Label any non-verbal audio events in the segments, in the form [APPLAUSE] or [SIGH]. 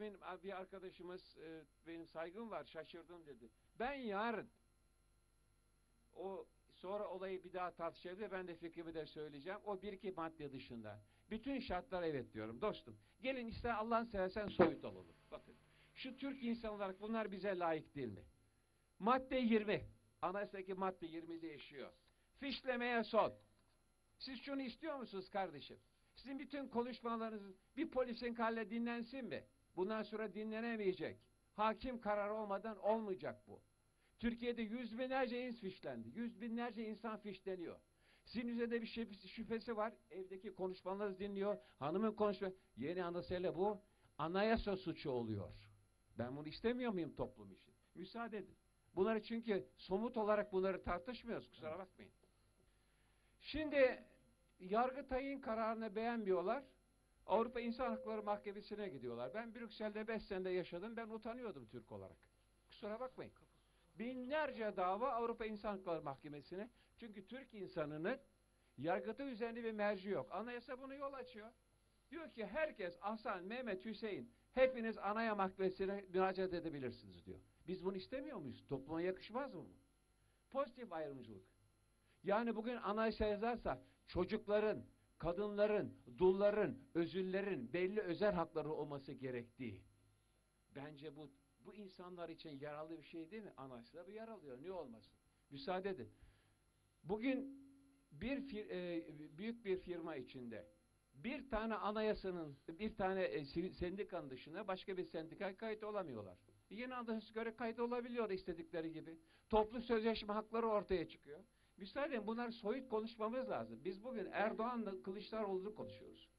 demin bir arkadaşımız e, benim saygım var şaşırdım dedi. Ben yarın o sonra olayı bir daha tartışabilir. Ben de fikrimi de söyleyeceğim. O bir iki madde dışında. Bütün şartlar evet diyorum. Dostum gelin ister Allah'ın seversen soyut olalım. Bakın şu Türk insan olarak bunlar bize layık değil mi? Madde 20. Anayasadaki madde 20 değişiyor. Fişlemeye son. Siz şunu istiyor musunuz kardeşim? Sizin bütün konuşmalarınız bir polisin kalle dinlensin mi? Bundan sonra dinlenemeyecek. Hakim karar olmadan olmayacak bu. Türkiye'de yüz binlerce ins fişlendi. Yüz binlerce insan fişleniyor. Sizin üzerinde bir şüphesi, şüphesi var. Evdeki konuşmalarınızı dinliyor. Hanımın konuşma. Yeni anasıyla bu anayasa suçu oluyor. Ben bunu istemiyor muyum toplum için? Müsaade edin. Bunları çünkü somut olarak bunları tartışmıyoruz. Kusura bakmayın. Şimdi Yargıtay'ın kararını beğenmiyorlar. Avrupa İnsan Hakları Mahkemesi'ne gidiyorlar. Ben Brüksel'de 5 senede yaşadım. Ben utanıyordum Türk olarak. Kusura bakmayın. Binlerce dava Avrupa İnsan Hakları Mahkemesi'ne. Çünkü Türk insanının yargıtay üzerinde bir merci yok. Anayasa bunu yol açıyor. Diyor ki herkes Hasan, Mehmet, Hüseyin hepiniz anaya mahkemesine müracaat edebilirsiniz diyor. Biz bunu istemiyor muyuz? Topluma yakışmaz mı bu? Pozitif ayrımcılık. Yani bugün anayasa yazarsa çocukların, kadınların, dulların, özürlerin belli özel hakları olması gerektiği. Bence bu bu insanlar için yararlı bir şey değil mi? Anayasada bir yer alıyor. Niye olmasın? Müsaade edin. Bugün bir fir, e, büyük bir firma içinde bir tane anayasanın, bir tane e, sendikanın dışında başka bir sendikaya kayıt olamıyorlar. Yeni anayasa göre kayıt olabiliyor istedikleri gibi. Toplu sözleşme hakları ortaya çıkıyor. Müsaade edin bunlar soyut konuşmamız lazım. Biz bugün Erdoğan'la Kılıçdaroğlu'nu konuşuyoruz.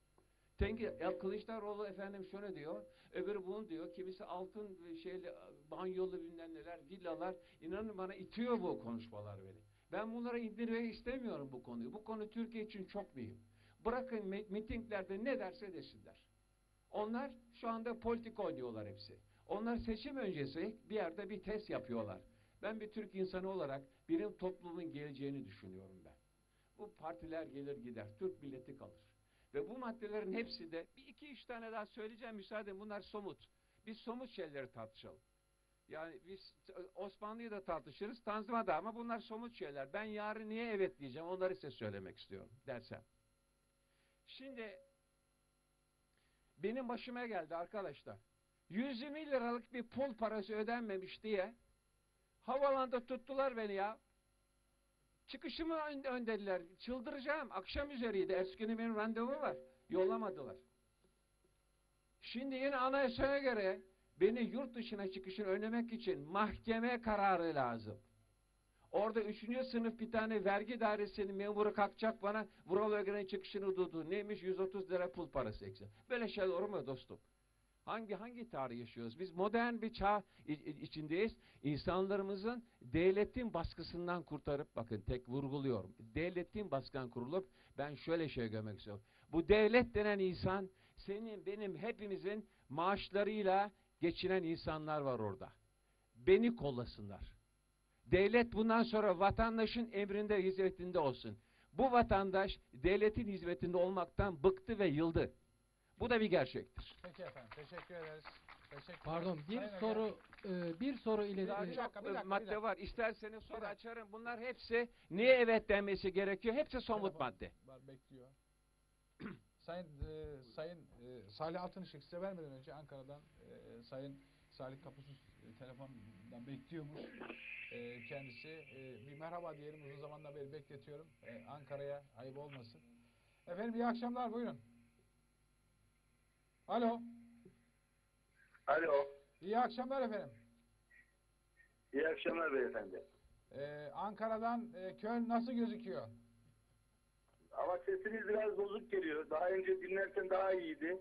Tenki, ya Kılıçdaroğlu efendim şöyle diyor, öbürü bunu diyor, kimisi altın şeyli, banyolu bilmem neler, villalar, inanın bana itiyor bu konuşmalar beni. Ben bunlara indirmeyi istemiyorum bu konuyu. Bu konu Türkiye için çok mühim. Bırakın mitinglerde ne derse desinler. Onlar şu anda politik oynuyorlar hepsi. Onlar seçim öncesi bir yerde bir test yapıyorlar. Ben bir Türk insanı olarak benim toplumun geleceğini düşünüyorum ben. Bu partiler gelir gider, Türk milleti kalır. Ve bu maddelerin hepsi de bir iki üç tane daha söyleyeceğim müsaade. Bunlar somut. Biz somut şeyleri tartışalım. Yani biz Osmanlı'yı da tartışırız, Tanzimat'ı da ama bunlar somut şeyler. Ben yarın niye evet diyeceğim onları size söylemek istiyorum dersem. Şimdi benim başıma geldi arkadaşlar. 120 liralık bir pul parası ödenmemiş diye havalanda tuttular beni ya. Çıkışımı önderdiler. Çıldıracağım. Akşam üzeriydi. Ertesi benim randevu var. Yollamadılar. Şimdi yine anayasaya göre beni yurt dışına çıkışını önlemek için mahkeme kararı lazım. Orada üçüncü sınıf bir tane vergi dairesinin memuru kalkacak bana Vural Öge'nin çıkışını durdu. Neymiş 130 lira pul parası eksik. Böyle şeyler olur mu dostum? Hangi hangi tarih yaşıyoruz? Biz modern bir çağ içindeyiz. İnsanlarımızın devletin baskısından kurtarıp bakın tek vurguluyorum. Devletin baskından kurulup ben şöyle şey görmek istiyorum. Bu devlet denen insan senin benim hepimizin maaşlarıyla geçinen insanlar var orada. Beni kollasınlar. Devlet bundan sonra vatandaşın emrinde hizmetinde olsun. Bu vatandaş devletin hizmetinde olmaktan bıktı ve yıldı. Bu da bir gerçektir. Peki efendim. Teşekkür ederiz. Teşekkür Pardon bir Sayın soru e, bir soru ile Daha e, çok dakika, bir dakika, madde dakika. var. İsterseniz sonra açarım. Bunlar hepsi niye evet denmesi gerekiyor? Hepsi somut Telefon madde. Var bekliyor. [CLEARS THROAT] Sayın e, Sayın e, Salih Altınışık size vermeden önce Ankara'dan e, Sayın Salih Kapusuz e, telefondan bekliyormuş. E, kendisi e, bir merhaba diyelim uzun zamandan beri bekletiyorum. E, Ankara'ya ayıp olmasın. Efendim iyi akşamlar buyurun. Alo. Alo. İyi akşamlar efendim. İyi akşamlar beyefendi. E, Ankara'dan e, Köln nasıl gözüküyor? Ama sesiniz biraz bozuk geliyor. Daha önce dinlerken daha iyiydi.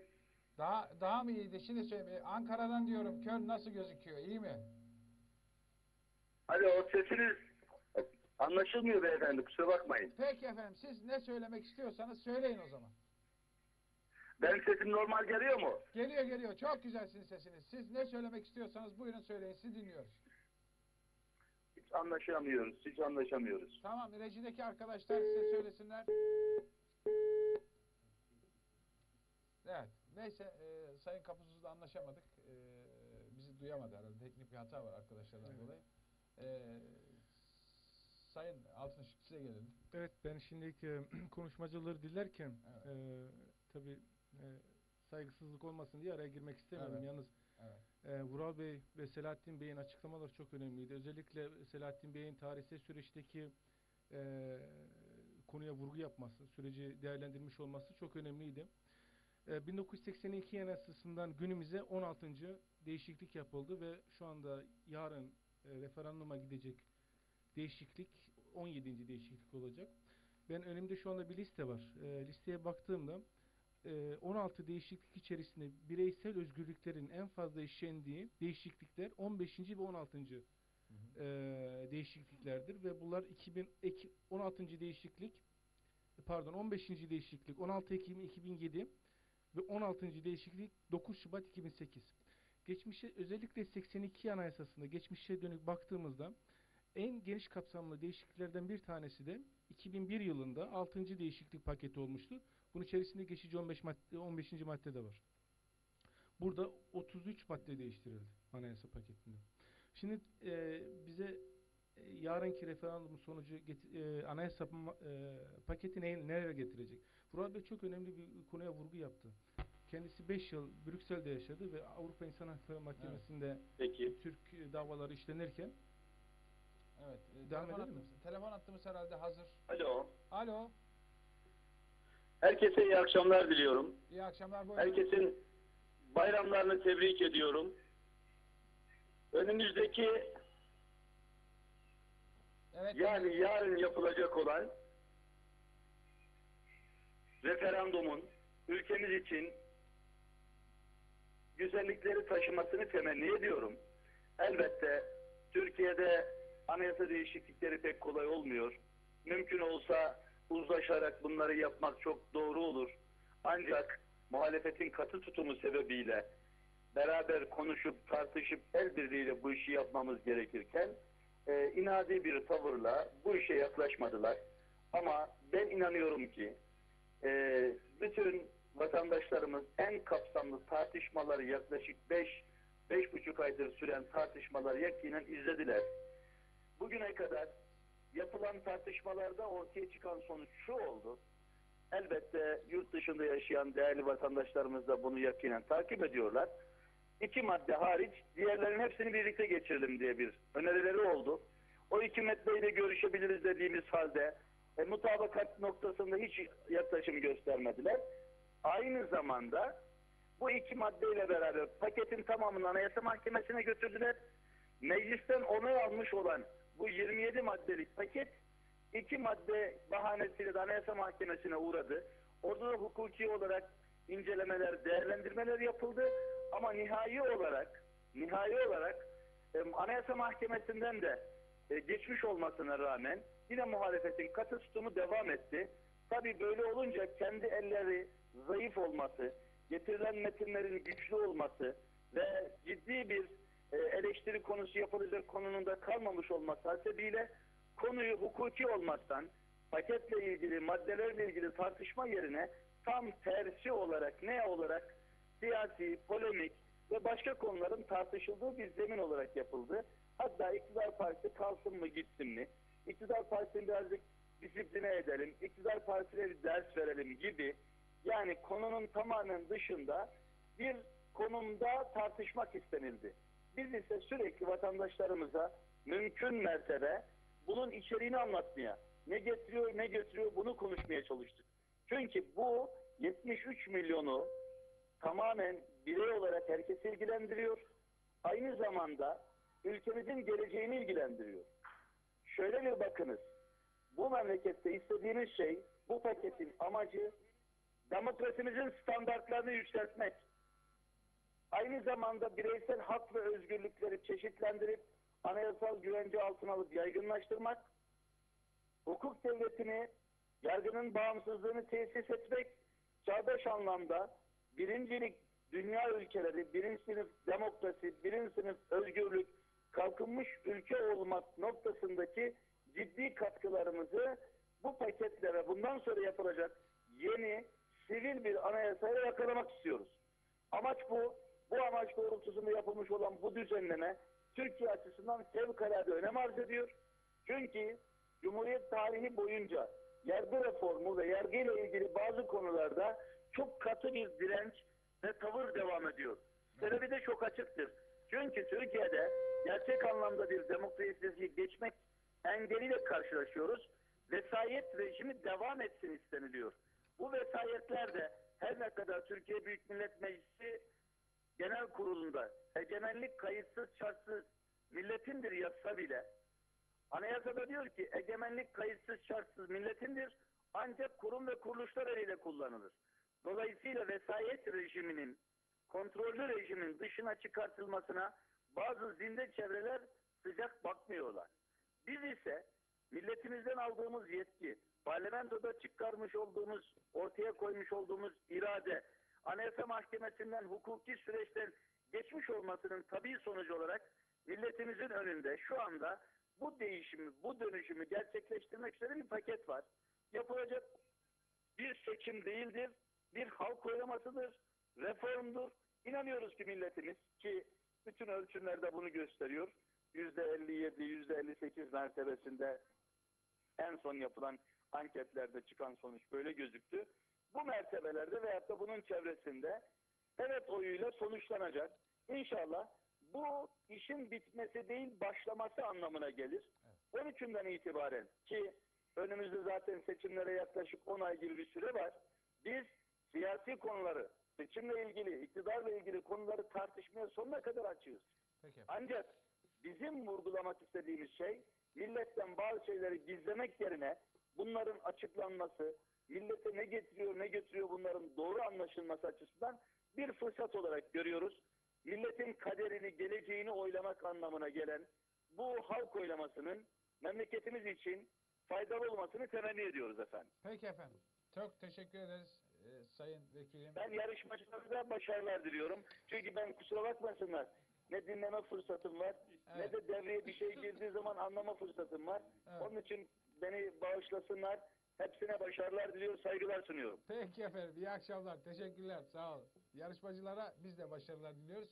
Daha daha mı iyiydi? Şimdi söyle, Ankara'dan diyorum Köln nasıl gözüküyor? İyi mi? Alo sesiniz anlaşılmıyor beyefendi kusura bakmayın. Peki efendim siz ne söylemek istiyorsanız söyleyin o zaman. Ben sesim normal geliyor mu? Geliyor geliyor. Çok güzel sizin sesiniz. Siz ne söylemek istiyorsanız buyurun söyleyin. Sizi dinliyoruz. Hiç anlaşamıyoruz. Hiç anlaşamıyoruz. Tamam. Rejideki arkadaşlar size söylesinler. Evet. Neyse e, Sayın Kapusuz'la anlaşamadık. E, bizi duyamadı herhalde. Teknik bir hata var arkadaşlardan Evet. dolayı. E, Sayın Altınışık size gelelim. Evet ben şimdiki e, [CLEARS THROAT] konuşmacıları dinlerken Evet. e, tabii e, saygısızlık olmasın diye araya girmek istemiyorum. Evet. Yalnız Evet. e, Vural Bey ve Selahattin Bey'in açıklamaları çok önemliydi. Özellikle Selahattin Bey'in tarihsel süreçteki e, konuya vurgu yapması, süreci değerlendirmiş olması çok önemliydi. E, 1982 Anayasası'ndan günümüze 16. değişiklik yapıldı ve şu anda yarın e, referanduma gidecek değişiklik 17. değişiklik olacak. Ben önümde şu anda bir liste var. E, listeye baktığımda 16 değişiklik içerisinde bireysel özgürlüklerin en fazla işlendiği değişiklikler 15. ve 16. Hı hı. e, değişikliklerdir ve bunlar 2000 Eki- 16. değişiklik pardon 15. değişiklik 16 Ekim 2007 ve 16. değişiklik 9 Şubat 2008. Geçmişe özellikle 82 Anayasası'nda geçmişe dönük baktığımızda en geniş kapsamlı değişikliklerden bir tanesi de 2001 yılında 6. değişiklik paketi olmuştu. Bunun içerisinde geçici 15 madde 15. madde de var. Burada 33 madde değiştirildi anayasa paketinde. Şimdi e, bize e, yarınki referandumun sonucu get- e, anayasa e, paketi ne, nereye getirecek? Vural Bey çok önemli bir konuya vurgu yaptı. Kendisi 5 yıl Brüksel'de yaşadı ve Avrupa İnsan Hakları Mahkemesi'nde Peki. Türk davaları işlenirken Evet. e, Devam telefon, edelim mi? hattımız, telefon hattımız herhalde hazır. Alo. Alo. Herkese iyi akşamlar diliyorum. İyi akşamlar. Buyurun. Herkesin bayramlarını tebrik ediyorum. Önümüzdeki Evet. yani yarın yapılacak olan referandumun ülkemiz için güzellikleri taşımasını temenni ediyorum. Elbette Türkiye'de anayasa değişiklikleri pek kolay olmuyor. Mümkün olsa uzlaşarak bunları yapmak çok doğru olur. Ancak muhalefetin katı tutumu sebebiyle beraber konuşup tartışıp el birliğiyle bu işi yapmamız gerekirken e, inadi bir tavırla bu işe yaklaşmadılar. Ama ben inanıyorum ki e, bütün vatandaşlarımız en kapsamlı tartışmaları yaklaşık 5 beş buçuk aydır süren tartışmaları yakinen izlediler. Bugüne kadar yapılan tartışmalarda ortaya çıkan sonuç şu oldu. Elbette yurt dışında yaşayan değerli vatandaşlarımız da bunu yakinen takip ediyorlar. İki madde hariç diğerlerinin hepsini birlikte geçirelim diye bir önerileri oldu. O iki maddeyle görüşebiliriz dediğimiz halde e, mutabakat noktasında hiç yaklaşım göstermediler. Aynı zamanda bu iki maddeyle beraber paketin tamamını Anayasa Mahkemesi'ne götürdüler. Meclisten onay almış olan bu 27 maddelik paket iki madde bahanesiyle de Anayasa Mahkemesi'ne uğradı. Orada da hukuki olarak incelemeler, değerlendirmeler yapıldı. Ama nihai olarak nihai olarak e, Anayasa Mahkemesi'nden de e, geçmiş olmasına rağmen yine muhalefetin katı tutumu devam etti. Tabii böyle olunca kendi elleri zayıf olması, getirilen metinlerin güçlü olması ve ciddi bir eleştiri konusu yapılacak konunun da kalmamış olması hasebiyle konuyu hukuki olmaktan paketle ilgili, maddelerle ilgili tartışma yerine tam tersi olarak ne olarak siyasi, polemik ve başka konuların tartışıldığı bir zemin olarak yapıldı. Hatta iktidar partisi kalsın mı gitsin mi? İktidar partisini birazcık disipline edelim, iktidar partisine bir ders verelim gibi yani konunun tamamen dışında bir konumda tartışmak istenildi. Biz ise sürekli vatandaşlarımıza mümkün mertebe bunun içeriğini anlatmaya, ne getiriyor ne götürüyor bunu konuşmaya çalıştık. Çünkü bu 73 milyonu tamamen birey olarak herkesi ilgilendiriyor. Aynı zamanda ülkemizin geleceğini ilgilendiriyor. Şöyle bir bakınız. Bu memlekette istediğimiz şey, bu paketin amacı demokrasimizin standartlarını yükseltmek. Aynı zamanda bireysel hak ve özgürlükleri çeşitlendirip anayasal güvence altına alıp yaygınlaştırmak, hukuk devletini, yargının bağımsızlığını tesis etmek, çağdaş anlamda birincilik dünya ülkeleri, birinci sınıf demokrasi, birinci sınıf özgürlük, kalkınmış ülke olmak noktasındaki ciddi katkılarımızı bu paketle ve bundan sonra yapılacak yeni sivil bir anayasayla yakalamak istiyoruz. Amaç bu. Bu amaç doğrultusunda yapılmış olan bu düzenleme Türkiye açısından fevkalade önem arz ediyor. Çünkü Cumhuriyet tarihi boyunca yargı reformu ve yargıyla ilgili bazı konularda çok katı bir direnç ve tavır devam ediyor. Sebebi de çok açıktır. Çünkü Türkiye'de gerçek anlamda bir demokrasiyi geçmek engeliyle karşılaşıyoruz. Vesayet rejimi devam etsin isteniliyor. Bu vesayetler de her ne kadar Türkiye Büyük Millet Meclisi Genel Kurulu'nda egemenlik kayıtsız şartsız milletindir yazsa bile anayasada diyor ki egemenlik kayıtsız şartsız milletindir ancak kurum ve kuruluşlar eliyle kullanılır. Dolayısıyla vesayet rejiminin kontrollü rejimin dışına çıkartılmasına bazı zinde çevreler sıcak bakmıyorlar. Biz ise milletimizden aldığımız yetki, parlamentoda çıkarmış olduğumuz, ortaya koymuş olduğumuz irade, Anayasa Mahkemesi'nden hukuki süreçten geçmiş olmasının tabii sonucu olarak milletimizin önünde şu anda bu değişimi, bu dönüşümü gerçekleştirmek üzere bir paket var. Yapılacak bir seçim değildir, bir halk oylamasıdır, reformdur. İnanıyoruz ki milletimiz ki bütün ölçümlerde bunu gösteriyor. Yüzde 57, yüzde 58 mertebesinde en son yapılan anketlerde çıkan sonuç böyle gözüktü. Bu mertebelerde veyahut da bunun çevresinde evet oyuyla sonuçlanacak. İnşallah bu işin bitmesi değil başlaması anlamına gelir. 13'ünden itibaren ki önümüzde zaten seçimlere yaklaşık 10 ay gibi bir süre var. Biz siyasi konuları, seçimle ilgili, iktidarla ilgili konuları tartışmaya sonuna kadar açığız. Peki. Ancak bizim vurgulamak istediğimiz şey milletten bazı şeyleri gizlemek yerine bunların açıklanması, millete ne getiriyor ne götürüyor bunların doğru anlaşılması açısından bir fırsat olarak görüyoruz. Milletin kaderini, geleceğini oylamak anlamına gelen bu halk oylamasının memleketimiz için faydalı olmasını temenni ediyoruz efendim. Peki efendim. Çok teşekkür ederiz e, Sayın Vekilim. Ben yarışmacılara başarılar diliyorum. Çünkü ben kusura bakmasınlar. Ne dinleme fırsatım var, Evet. ne de devreye bir şey girdiği zaman anlama fırsatım var. Evet. Onun için beni bağışlasınlar. Hepsine başarılar diliyor, saygılar sunuyorum. Peki efendim. İyi akşamlar. Teşekkürler. Sağ olun. Yarışmacılara biz de başarılar diliyoruz.